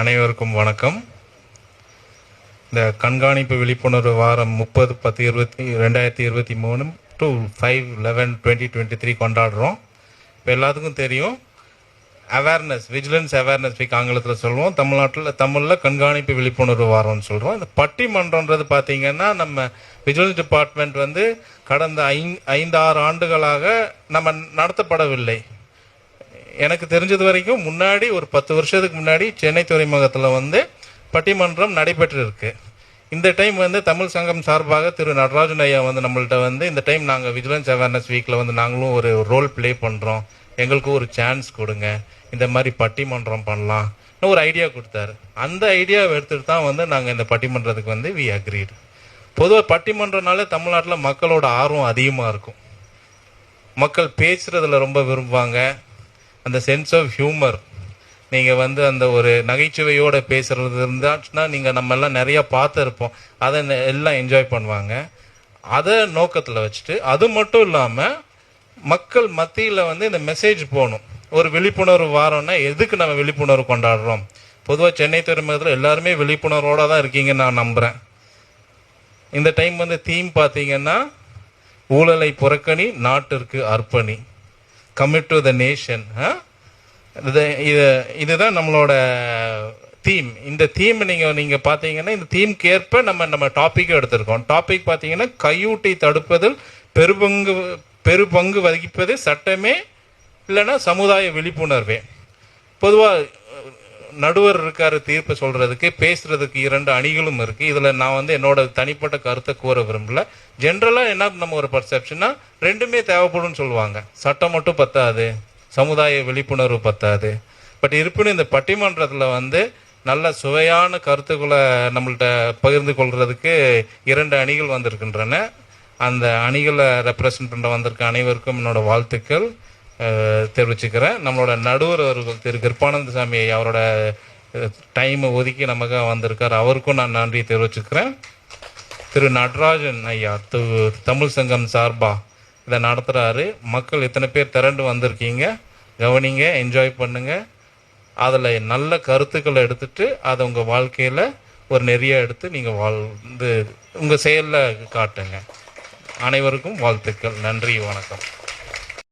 அனைவருக்கும் வணக்கம். இந்த கண்காணிப்பு விழிப்புணர்வு வாரம் முப்பது பத்து இருபத்தி ரெண்டாயிரத்தி இருபத்தி மூணு to five eleven twenty twenty three கொண்டாடுறோம். இப்போ எல்லாத்துக்கும் தெரியும். அவேர்னஸ் விஜிலன்ஸ் அவேர்னஸ் வீக் ஆங்கிலத்தில் சொல்லுவோம். தமிழ்நாட்டில் தமிழில் கண்காணிப்பு விழிப்புணர்வு வாரம்னு சொல்கிறோம் இந்த பட்டிமன்றன்றது பார்த்திங்கன்னா நம்ம விஜிலன்ஸ் டிபார்ட்மெண்ட் வந்து கடந்த ஐ ஆறு ஆண்டுகளாக நம்ம நடத்தப்படவில்லை. எனக்கு தெரிஞ்சது வரைக்கும் முன்னாடி ஒரு பத்து வருஷத்துக்கு முன்னாடி சென்னை துறைமுகத்தில் வந்து பட்டிமன்றம் நடைபெற்றிருக்கு. இந்த டைம் வந்து தமிழ் சங்கம் சார்பாக திரு நடராஜன் ஐயா வந்து நம்மள்கிட்ட வந்து இந்த டைம் நாங்கள் விஜிலன்ஸ் அவேர்னஸ் வீக்கில் வந்து நாங்களும் ஒரு ரோல் ப்ளே பண்ணுறோம் எங்களுக்கும் ஒரு சான்ஸ் கொடுங்க. இந்த மாதிரி பட்டிமன்றம் பண்ணலாம். ஒரு ஐடியா கொடுத்தாரு. அந்த ஐடியாவை எடுத்துகிட்டு தான் வந்து நாங்கள் இந்த பட்டிமன்றத்துக்கு வந்து வி அக்ரீடு பொதுவாக பட்டிமன்றனாலே தமிழ்நாட்டில் மக்களோட ஆர்வம் அதிகமாக இருக்கும். மக்கள் பேசுறதுல ரொம்ப விரும்புவாங்க. அந்த சென்ஸ் ஆஃப் ஹியூமர் நீங்கள் வந்து அந்த ஒரு நகைச்சுவையோடு பேசுகிறது இருந்தாச்சுன்னா நீங்கள் நம்ம எல்லாம் நிறைய பார்த்துருப்போம். அதை நெ- எல்லாம் என்ஜாய் பண்ணுவாங்க. அதை நோக்கத்தில் வச்சுட்டு அது மட்டும் இல்லாமல் மக்கள் மத்தியில் வந்து இந்த மெசேஜ் போகணும். ஒரு விழிப்புணர்வு வாரம்னா எதுக்கு நம்ம விழிப்புணர்வு கொண்டாடுறோம்? பொதுவாக சென்னை துறைமுகத்தில் எல்லாருமே விழிப்புணர்வோடு தான் இருக்கீங்கன்னு நான் நம்புகிறேன் இந்த டைம் வந்து தீம் பார்த்தீங்கன்னா ஊழலை புறக்கணி நாட்டிற்கு அர்ப்பணி. கமிட் டு த நேஷன் இது இது இதுதான் நம்மளோட தீம் இந்த தீம் நீங்கள் நீங்கள் பார்த்தீங்கன்னா இந்த தீம்க்கு ஏற்ப நம்ம நம்ம டாப்பிக்கும் எடுத்திருக்கோம். டாபிக் பார்த்தீங்கன்னா கையூட்டை தடுப்பதில் பெருபங்கு பெருபங்கு வகிப்பது சட்டமே இல்லைன்னா சமுதாய விழிப்புணர்வே. பொதுவாக நடுவர் இருக்காரு தீர்ப்பு சொல்றதுக்கு பேசுறதுக்கு இரண்டு அணிகளும் இருக்கு. இதுல நான் வந்து என்னோட தனிப்பட்ட கருத்தை கூற விரும்பல. ஜென்ரலா என்ன நம்ம ஒரு பர்செப்ஷன்னா ரெண்டுமே தேவைப்படும் சொல்லுவாங்க. சட்டம் மட்டும் பத்தாது சமுதாய விழிப்புணர்வு பத்தாது. பட் இருப்பினும் இந்த பட்டிமன்றத்துல வந்து நல்ல சுவையான கருத்துக்களை நம்மள்ட்ட பகிர்ந்து கொள்றதுக்கு இரண்டு அணிகள் வந்திருக்கின்றன. அந்த அணிகளை ரெப்ரசன்ட் பண்ண வந்திருக்க அனைவருக்கும் என்னோட வாழ்த்துக்கள். தெரிவிச்சுக்கிறேன். நம்மளோட நடுவர் அவர்கள் திரு கிருப்பானந்த சாமி அவரோட டைமை ஒதுக்கி நமக்காக வந்திருக்கார். அவருக்கும் நான் நன்றி தெரிவிச்சுக்கிறேன். திரு நடராஜன் ஐயா தமிழ் சங்கம் சார்பா இதை நடத்துகிறாரு மக்கள் இத்தனை பேர் திரண்டு வந்திருக்கீங்க. கவனிங்க என்ஜாய் பண்ணுங்க. அதில் நல்ல கருத்துக்களை எடுத்துட்டு அதை உங்கள் வாழ்க்கையில் ஒரு நெறிய எடுத்து நீங்கள் வாழ்ந்து உங்கள் செயலில் காட்டுங்க. அனைவருக்கும் வாழ்த்துக்கள். நன்றி வணக்கம்.